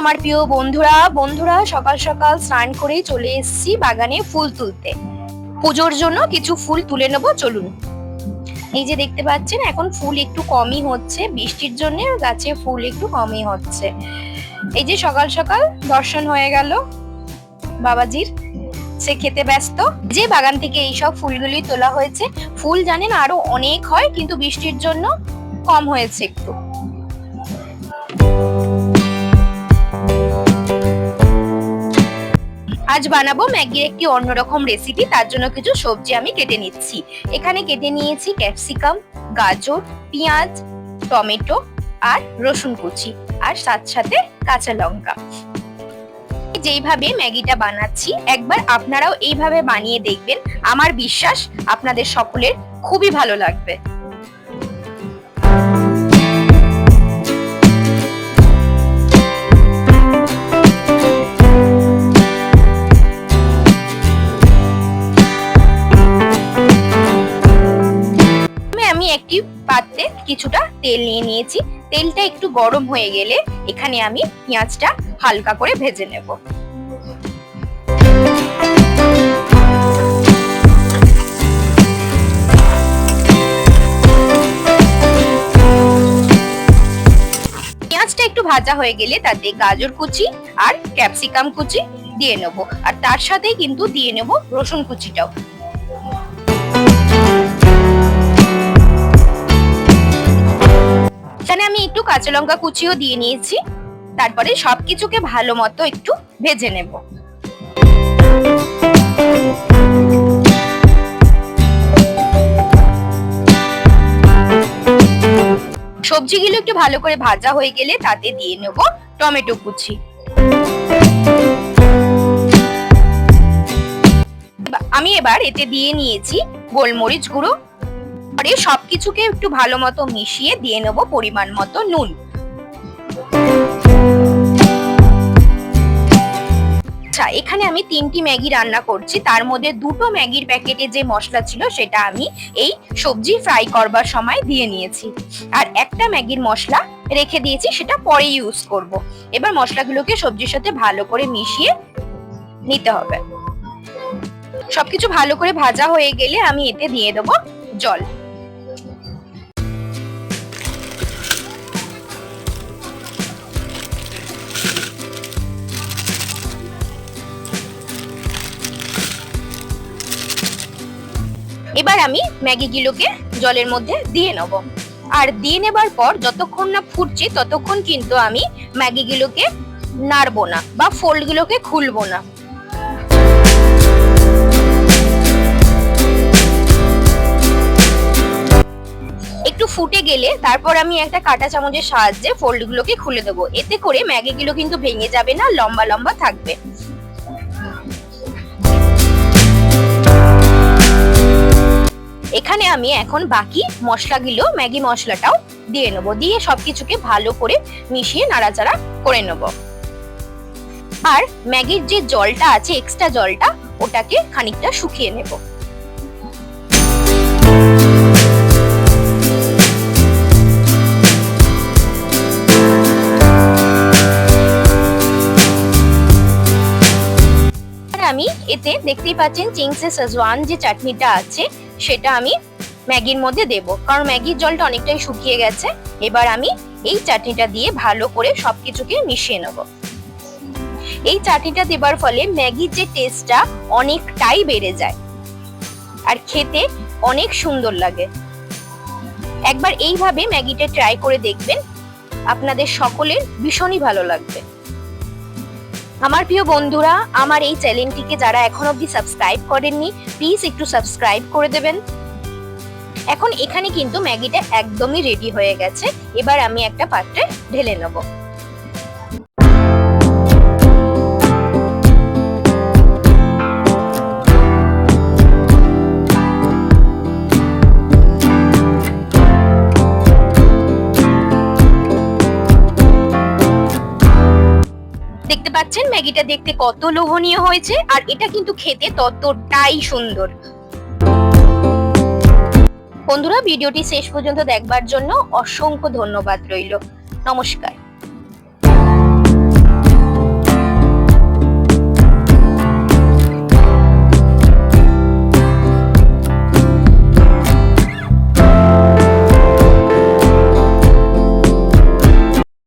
আমার প্রিয় বন্ধুরা বন্ধুরা, সকাল সকাল স্নান করে চলে এসেছি বাগানে ফুল তুলতে। পুজোর জন্য কিছু ফুল তুলে নেব, চলুন। এই যে দেখতে পাচ্ছেন, এখন ফুল একটু কমই হচ্ছে, বৃষ্টির জন্য গাছে ফুল একটু কমই হচ্ছে। এই যে সকাল সকাল দর্শন হয়ে গেল বাবাজির, সে খেতে ব্যস্ত। যে বাগান থেকে এইসব ফুলগুলি তোলা হয়েছে, ফুল জানেন আরও অনেক হয়, কিন্তু বৃষ্টির জন্য কম হয়েছে একটু। আজ বানাবো ম্যাগির একটি অন্যরকম রেসিপি তার জন্য কিছু সবজি আমি কেটে নিচ্ছি। এখানে কেটে নিয়েছি ক্যাপসিকাম গাজর, পেঁয়াজ, টমেটো আর রসুন কুচি আর সাথে সাথে কাঁচা লঙ্কা। যেইভাবে ম্যাগিটা বানাচ্ছি, একবার আপনারাও এইভাবে বানিয়ে দেখবেন। আমার বিশ্বাস আপনাদের সকলের খুবই ভালো লাগবে। একটি পাত্রে কিছুটা তেল নিয়ে নিয়েছি। তেলটা একটু গরম হয়ে গেলে এখানে আমি পেঁয়াজটা হালকা করে ভেজে নেব। পেঁয়াজটা একটু ভাজা হয়ে গেলে তাতে গাজর কুচি আর ক্যাপসিকাম কুচি দিয়ে নেব। আর তার সাথেই কিন্তু দিয়ে নেব রসুন কুচিটাও। কাঁচা লঙ্কা কুচিও দিয়ে নিয়েছি। তারপরে সবকিছুকে ভালো মতো একটু ভেজে নেব। সবজিগুলো একটু ভালো করে ভাজা হয়ে গেলে তাতে দিয়ে নেব টমেটো কুচি। আমি এবার এতে দিয়ে নিয়েছি গোলমরিচ গুঁড়ো পরে সবকিছুকে একটু ভালো মতো মিশিয়ে দিয়ে নেব পরিমাণ মতো নুন। আচ্ছা এখানে আমি তিনটি ম্যাগি রান্না করছি। তার মধ্যে দুটো ম্যাগির প্যাকেটে যে মশলা ছিল সেটা আমি এই সবজি ফ্রাই করবার সময় দিয়ে নিয়েছি। আর একটা ম্যাগির মশলা রেখে দিয়েছি, সেটা পরে ইউজ করব। এবার মশলাগুলোকে সবজির সাথে ভালো করে মিশিয়ে নিতে হবে। সবকিছু ভালো করে ভাজা হয়ে গেলে আমি এতে দিয়ে দেবো জল। এবার আমি ম্যাগিগুলোকে জলের মধ্যে দিয়ে নেব। আর দিয়ে নেবার পর যতক্ষণ না ফুটছে ততক্ষণ কিন্তু আমি ম্যাগিগুলোকে নাড়বো না বা ফোল্ডগুলোকে খুলবো না। একটু ফুটে গেলে তারপর আমি একটা কাঁটা চামচের সাহায্যে ফোল্ডগুলোকে খুলে দেবো। এতে করে ম্যাগিগুলো কিন্তু ভেঙে যাবে না, লম্বা লম্বা থাকবে। এখানে আমি এখন বাকি মশলাগুলো, ম্যাগি মশলাটাও দিয়ে নেব। দিয়ে সবকিছুকে ভালো করে মিশিয়ে নাড়াচাড়া করে নেব। আর ম্যাগির যে জলটা আছে এক্সট্রা জলটা, ওটাকে খানিকটা শুকিয়ে নেব। আমি এতে দেখতেই পাচ্ছেন চিংসে সাজওয়ান যে চাটনিটা আছে সেটা আমি ম্যাগির মধ্যে দেব। কারণ ম্যাগির জলটা অনেকটাই শুকিয়ে গেছে। এবার আমি এই চাটনিটা দিয়ে ভালো করে সবকিছুকে মিশিয়ে নেব। এই চাটনিটা দেবার ফলে ম্যাগির যে টেস্টটা অনেকটাই বেড়ে যায়। আর খেতে অনেক সুন্দর লাগে। একবার এইভাবে ম্যাগিটা ট্রাই করে দেখবেন। আপনাদের সকলের ভীষণই ভালো লাগবে। আমার প্রিয় বন্ধুরা, আমার এই চ্যানেলটিকে যারা এখন অবধি সাবস্ক্রাইব করেননি প্লিজ একটু সাবস্ক্রাইব করে দেবেন। এখন এখানে কিন্তু ম্যাগিটা একদমই রেডি হয়ে গেছে। এবার আমি একটা পাত্রে ঢেলে নেব। পাচ্ছেন, ম্যাগিটা দেখতে কত লোভনীয় হয়েছে, আর এটা কিন্তু খেতে ততটাই সুন্দর। বন্ধুরা, ভিডিওটি শেষ পর্যন্ত দেখবার জন্য অসংখ্য ধন্যবাদ রইল। নমস্কার।